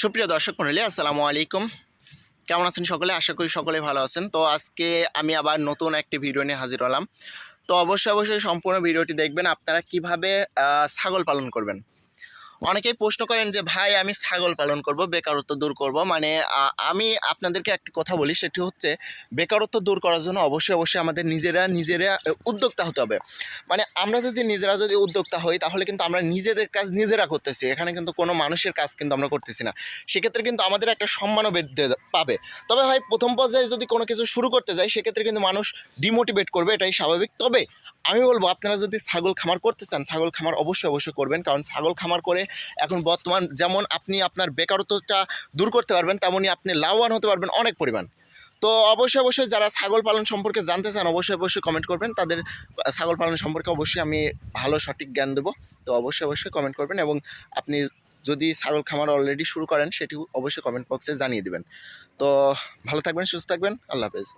সুপ্রিয় দর্শক মন্ডলী আসসালামু আলাইকুম। কেমন আছেন সকলে? আশা করি সকলে ভালো আছেন। তো আজকে আমি আবার নতুন একটি ভিডিও নিয়ে হাজির হলাম। তো অবশ্যই অবশ্যই সম্পূর্ণ ভিডিওটি দেখবেন। আপনারা কীভাবে ছাগল পালন করবেন? অনেকেই প্রশ্ন করেন যে, ভাই, আমি ছাগল পালন করব, বেকারত্ব দূর করব। মানে আমি আপনাদেরকে একটি কথা বলি, সেটি হচ্ছে বেকারত্ব দূর করার জন্য অবশ্যই অবশ্যই আমাদের নিজেরা নিজেরা উদ্যোক্তা হতে হবে। মানে আমরা যদি নিজেরা যদি উদ্যোক্তা হই, তাহলে কিন্তু আমরা নিজেদের কাজ নিজেরা করতেছি। এখানে কিন্তু কোনো মানুষের কাজ কিন্তু আমরা করতেছি না। সেক্ষেত্রে কিন্তু আমাদের একটা সম্মানও পাবে। তবে ভাই, প্রথম পর্যায়ে যদি কোনো কিছু শুরু করতে যাই, সেক্ষেত্রে কিন্তু মানুষ ডিমোটিভেট করবে, এটাই স্বাভাবিক। তবে আমি বলব, আপনারা যদি ছাগল খামার করতে চান, ছাগল খামার অবশ্যই অবশ্যই করবেন। কারণ ছাগল খামার করে এখন বর্তমান যেমন আপনি আপনার বেকারত্বটা দূর করতে পারবেন তেমনই আপনি লাভবান হতে পারবেন অনেক পরিমাণ। তো অবশ্যই অবশ্যই যারা ছাগল পালন সম্পর্কে জানতে চান, অবশ্যই অবশ্যই কমেন্ট করবেন। তাদের ছাগল পালন সম্পর্কে অবশ্যই আমি ভালো সঠিক জ্ঞান দেবো। তো অবশ্যই অবশ্যই কমেন্ট করবেন এবং আপনি যদি ছাগল খামার অলরেডি শুরু করেন সেটি অবশ্যই কমেন্ট বক্সে জানিয়ে দেবেন। তো ভালো থাকবেন, সুস্থ থাকবেন। আল্লাহ হাফেজ।